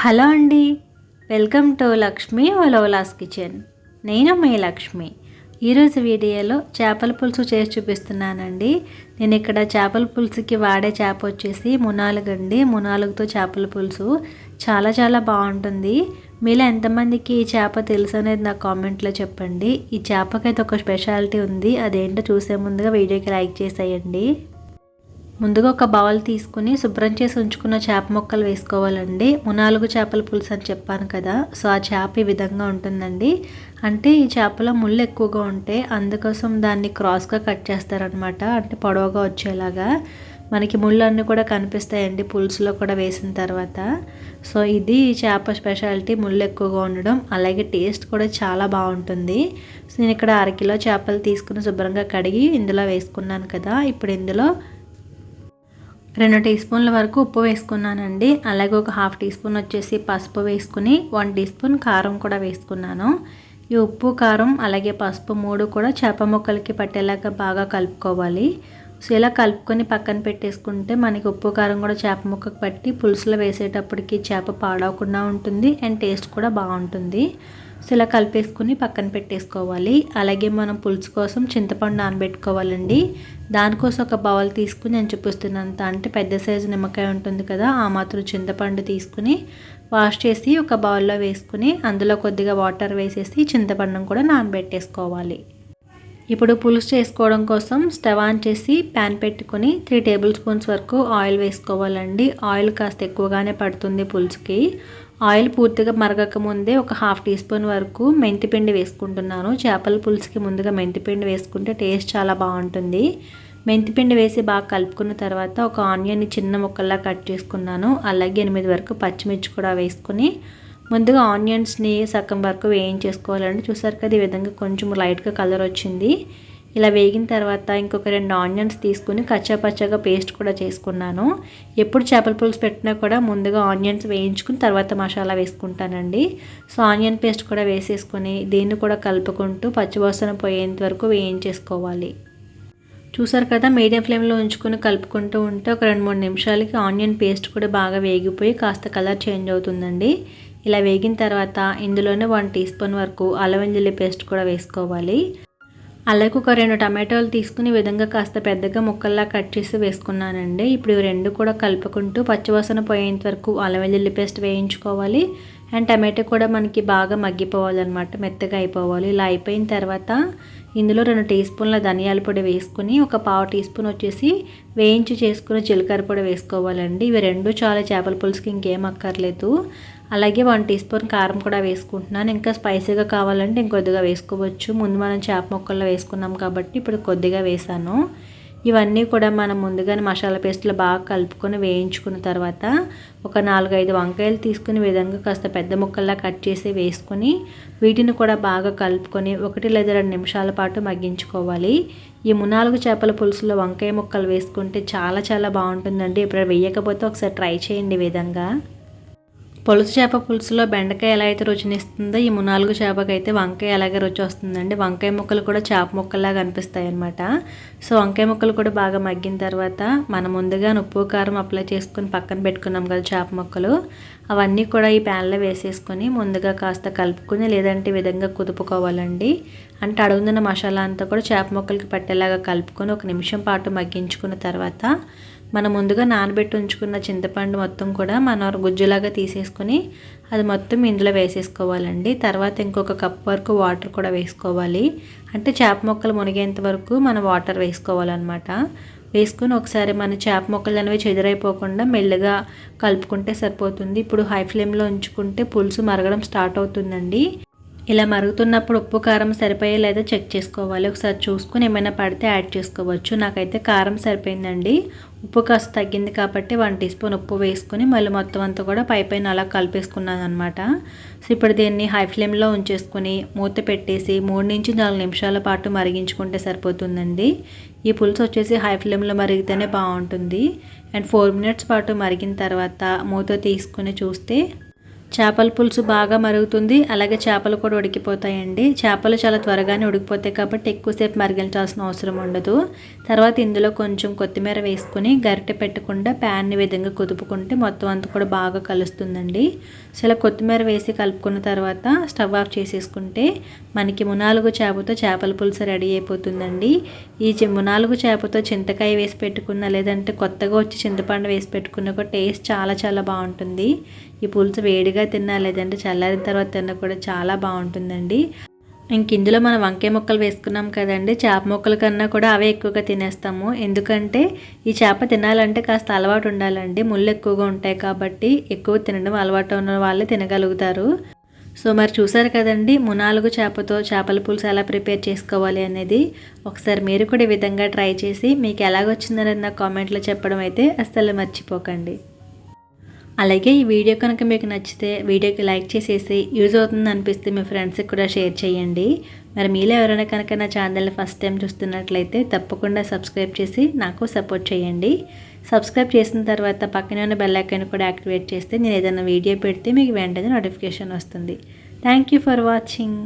Hello అండి. Welcome to Lakshmi ఒలవలాస్ kitchen. నేను మీ లక్ష్మి. ఈరోజు వీడియోలో చేపల పులుసు చేసి చూపిస్తున్నానండి. నేను ఇక్కడ చేపల పులుసుకి వాడే చేప వచ్చేసి మునాలుగండి. మునాలుగుతో చేపల పులుసు చాలా చాలా బాగుంటుంది. మీలో ఎంతమందికి ఈ చేప తెలుసు అనేది నా కామెంట్లో చెప్పండి. ఈ చేపకైతే ఒక స్పెషాలిటీ ఉంది. అదేంటో చూసే ముందుగా వీడియోకి లైక్ చేసేయండి. ముందుగా ఒక బౌల్ తీసుకుని శుభ్రం చేసి ఉంచుకున్న చేప ముక్కలు వేసుకోవాలండి. మునాలుగు చేపల పులుసు అని చెప్పాను కదా సో ఆ చేప ఈ విధంగా ఉంటుందండి. అంటే ఈ చేపలో ముళ్ళు ఎక్కువగా ఉంటే అందుకోసం దాన్ని క్రాస్గా కట్ చేస్తారనమాట అంటే పొడవుగా వచ్చేలాగా. మనకి ముళ్ళు అన్నీ కూడా కనిపిస్తాయండి పులుసులో కూడా వేసిన తర్వాత. సో ఇది చేప స్పెషాలిటీ ముళ్ళు ఎక్కువగా ఉండడం. అలాగే టేస్ట్ కూడా చాలా బాగుంటుంది. సో నేను ఇక్కడ అరకిలో చేపలు తీసుకుని శుభ్రంగా కడిగి ఇందులో వేసుకున్నాను కదా ఇప్పుడు ఇందులో రెండు టీ స్పూన్ల వరకు ఉప్పు వేసుకున్నానండి. అలాగే ఒక హాఫ్ టీ స్పూన్ వచ్చేసి పసుపు వేసుకుని వన్ టీ స్పూన్ కారం కూడా వేసుకున్నాను. ఈ ఉప్పు కారం అలాగే పసుపు మూడు కూడా చేప ముక్కలకి పట్టేలాగా బాగా కలుపుకోవాలి. సో ఇలా కలుపుకొని పక్కన పెట్టేసుకుంటే మనకి ఉప్పు కారం కూడా చేప ముక్కకు పట్టి పులుసులో వేసేటప్పటికి చేప పాడవకుండా ఉంటుంది అండ్ టేస్ట్ కూడా బాగుంటుంది. సో ఇలా కలిపేసుకుని పక్కన పెట్టేసుకోవాలి. అలాగే మనం పులుసు కోసం చింతపండు నానబెట్టుకోవాలండి. దానికోసం ఒక బౌల్ తీసుకుని నేను చూపిస్తున్నంత అంటే పెద్ద సైజు నిమ్మకాయ ఉంటుంది కదా ఆ మాత్రం చింతపండు తీసుకుని వాష్ చేసి ఒక బౌల్లో వేసుకుని అందులో కొద్దిగా వాటర్ వేసేసి చింతపండును కూడా నానబెట్టేసుకోవాలి. ఇప్పుడు పులుసు చేసుకోవడం కోసం స్టవ్ ఆన్ చేసి ప్యాన్ పెట్టుకొని త్రీ టేబుల్ స్పూన్స్ వరకు ఆయిల్ వేసుకోవాలండి. ఆయిల్ కాస్త ఎక్కువగానే పడుతుంది పులుసుకి. ఆయిల్ పూర్తిగా మరగక ముందే ఒక హాఫ్ టీ స్పూన్ వరకు మెంతిపిండి వేసుకుంటున్నాను. చేపల పులుసుకి ముందుగా మెంతిపిండి వేసుకుంటే టేస్ట్ చాలా బాగుంటుంది. మెంతిపిండి వేసి బాగా కలుపుకున్న తర్వాత ఒక ఆనియన్ని చిన్న ముక్కల్లా కట్ చేసుకున్నాను. అలాగే ఎనిమిది వరకు పచ్చిమిర్చి కూడా వేసుకుని ముందుగా ఆనియన్స్ని సగం వరకు వేయించేసుకోవాలండి. చూసారు కదా ఈ విధంగా కొంచెం లైట్గా కలర్ వచ్చింది. ఇలా వేగిన తర్వాత ఇంకొక రెండు ఆనియన్స్ తీసుకుని కచ్చాపచ్చగా పేస్ట్ కూడా చేసుకున్నాను. ఎప్పుడు చేపల పులుసు పెట్టినా కూడా ముందుగా ఆనియన్స్ వేయించుకుని తర్వాత మసాలా వేసుకుంటానండి. సో ఆనియన్ పేస్ట్ కూడా వేసేసుకొని దీన్ని కూడా కలుపుకుంటూ పచ్చివాసన పోయేంత వరకు వేయించేసుకోవాలి. చూసారు కదా మీడియం ఫ్లేమ్లో ఉంచుకొని కలుపుకుంటూ ఉంటే ఒక రెండు మూడు నిమిషాలకి ఆనియన్ పేస్ట్ కూడా బాగా వేగిపోయి కాస్త కలర్ చేంజ్ అవుతుందండి. ఇలా వేగిన తర్వాత ఇందులోనే వన్ టీ స్పూన్ వరకు అల్లం వెల్లుల్లి పేస్ట్ కూడా వేసుకోవాలి. అలాగే ఒక రెండు టమాటోలు తీసుకుని విధంగా కాస్త పెద్దగా ముక్కల్లా కట్ చేసి వేసుకున్నానండి. ఇప్పుడు ఇవి రెండు కూడా కలుపుకుంటూ పచ్చివాసన పోయేంత వరకు అల్లం వెల్లుల్లి పేస్ట్ వేయించుకోవాలి. అండ్ టమాటో కూడా మనకి బాగా మగ్గిపోవాలన్నమాట మెత్తగా అయిపోవాలి. ఇలా అయిపోయిన తర్వాత ఇందులో రెండు టీ స్పూన్ల ధనియాల పొడి వేసుకుని ఒక పావు టీ స్పూన్ వచ్చేసి వేయించి చేసుకుని జీలకర్ర పొడి వేసుకోవాలండి. ఇవి రెండు చాలా చేపల పులుసుకి ఇంకేం అక్కర్లేదు. అలాగే వన్ టీ స్పూన్ కారం కూడా వేసుకుంటున్నాను. ఇంకా స్పైసీగా కావాలంటే ఇంకొద్దిగా వేసుకోవచ్చు. ముందు మనం చేప ముక్కల్లో వేసుకున్నాం కాబట్టి ఇప్పుడు కొద్దిగా వేసాను. ఇవన్నీ కూడా మనం ముందుగానే మసాలా పేస్ట్లో బాగా కలుపుకొని వేయించుకున్న తర్వాత ఒక నాలుగైదు వంకాయలు తీసుకుని విధంగా కాస్త పెద్ద ముక్కల్లా కట్ చేసి వేసుకొని వీటిని కూడా బాగా కలుపుకొని ఒకటి లేదా రెండు నిమిషాల పాటు మగ్గించుకోవాలి. ఈ మునాలుగు చేపల పులుసులో వంకాయ ముక్కలు వేసుకుంటే చాలా చాలా బాగుంటుందండి. ఇప్పుడు వేయకపోతే ఒకసారి ట్రై చేయండి విధంగా. పులుసు చేప పులుసులో బెండకాయ ఎలా అయితే రుచినిస్తుందో ఈ మునాలుగు చేపకి అయితే వంకాయ అలాగే రుచి వస్తుందండి. వంకాయ ముక్కలు కూడా చేప ముక్కల్లాగా అనిపిస్తాయి అనమాట సో వంకాయ ముక్కలు కూడా బాగా మగ్గిన తర్వాత మనం ముందుగా ఉప్పు కారం అప్లై చేసుకుని పక్కన పెట్టుకున్నాం కదా చేప ముక్కలు. అవన్నీ కూడా ఈ ప్యాన్లో వేసేసుకొని ముందుగా కాస్త కలుపుకుని లేదంటే విధంగా కుదుపుకోవాలండి. అంటే అడుగుతున్న మసాలా అంతా కూడా చేప ముక్కలకి పట్టేలాగా కలుపుకొని ఒక నిమిషం పాటు మగ్గించుకున్న తర్వాత మనం ముందుగా నానబెట్టి ఉంచుకున్న చింతపండు మొత్తం కూడా మనం గుజ్జులాగా తీసేసుకొని అది మొత్తం ఇందులో వేసేసుకోవాలండి. తర్వాత ఇంకొక కప్ వరకు వాటర్ కూడా వేసుకోవాలి. అంటే చేప మొక్కలు మునిగేంత వరకు మనం వాటర్ వేసుకోవాలన్నమాట. వేసుకుని ఒకసారి మన చేప మొక్కలు అనేవి చెదిరైపోకుండా మెల్లగా కలుపుకుంటే సరిపోతుంది. ఇప్పుడు హై ఫ్లేమ్లో ఉంచుకుంటే పులుసు మరగడం స్టార్ట్ అవుతుందండి. ఇలా మరుగుతున్నప్పుడు ఉప్పు కారం సరిపోయే లేదా చెక్ చేసుకోవాలి. ఒకసారి చూసుకొని ఏమైనా పడితే యాడ్ చేసుకోవచ్చు. నాకైతే కారం సరిపోయిందండి. ఉప్పు కాస్త తగ్గింది కాబట్టి వన్ టీ స్పూన్ ఉప్పు వేసుకుని మళ్ళీ మొత్తం అంతా కూడా పై పైన అలా కలిపేసుకున్నాను అనమాట సో ఇప్పుడు దీన్ని హై ఫ్లేమ్లో ఉంచేసుకొని మూత పెట్టేసి మూడు నుంచి నాలుగు నిమిషాల పాటు మరిగించుకుంటే సరిపోతుందండి. ఈ పులుసు వచ్చేసి హై ఫ్లేమ్లో మరిగితేనే బాగుంటుంది. అండ్ ఫోర్ మినిట్స్ పాటు మరిగిన తర్వాత మూత తీసుకుని చూస్తే చేపల పులుసు బాగా మరుగుతుంది అలాగే చేపలు కూడా ఉడికిపోతాయండి. చేపలు చాలా త్వరగానే ఉడికిపోతాయి కాబట్టి ఎక్కువసేపు మరిగించాల్సిన అవసరం ఉండదు. తర్వాత ఇందులో కొంచెం కొత్తిమీర వేసుకొని గరిటె పెట్టకుండా ప్యాన్ని విధంగా కుదుపుకుంటే మొత్తం అంతా కూడా బాగా కలుస్తుందండి. సో ఇలా కొత్తిమీర వేసి కలుపుకున్న తర్వాత స్టవ్ ఆఫ్ చేసేసుకుంటే మనకి మునాలుగు చేపతో చేపల పులుసు రెడీ అయిపోతుందండి. ఈ మునాలుగు చేపతో చింతకాయ వేసి పెట్టుకున్న లేదంటే కొత్తగా వచ్చి చింతపండు వేసి పెట్టుకున్న కూడా టేస్ట్ చాలా చాలా బాగుంటుంది. ఈ పులుసు వేడిగా తిన్నా లేదంటే చల్లారిన తర్వాత తిన్నా కూడా చాలా బాగుంటుందండి. ఇంక ఇందులో మనం వంకాయ ముక్కలు వేసుకున్నాం కదండి. చేప ముక్కల కన్నా కూడా అవే ఎక్కువగా తినేస్తాము. ఎందుకంటే ఈ చేప తినాలంటే కాస్త అలవాటు ఉండాలండి. ముళ్ళు ఎక్కువగా ఉంటాయి కాబట్టి ఎక్కువ తినడం అలవాటు ఉన్న వాళ్ళే తినగలుగుతారు. సో మరి చూసారు కదండి మునాలుగు చేపతో చేపల పులుసు ఎలా ప్రిపేర్ చేసుకోవాలి అనేది. ఒకసారి మీరు కూడా ఈ విధంగా ట్రై చేసి మీకు ఎలాగొచ్చిందనేది నా కామెంట్లో చెప్పడం అయితే అస్సలు మర్చిపోకండి. అలాగే ఈ వీడియో కనుక మీకు నచ్చితే వీడియోకి లైక్ చేసేసి యూజ్ అవుతుంది అనిపిస్తే మీ ఫ్రెండ్స్కి కూడా షేర్ చేయండి. మరి మీలో ఎవరైనా కనుక నా ఛానల్ని ఫస్ట్ టైం చూస్తున్నట్లయితే తప్పకుండా సబ్స్క్రైబ్ చేసి నాకు సపోర్ట్ చేయండి. సబ్స్క్రైబ్ చేసిన తర్వాత పక్కనే ఉన్న బెల్ ఐకాన్ కూడా యాక్టివేట్ చేస్తే నేను ఏదైనా వీడియో పెడితే మీకు వెంటనే నోటిఫికేషన్ వస్తుంది. Thank you for watching.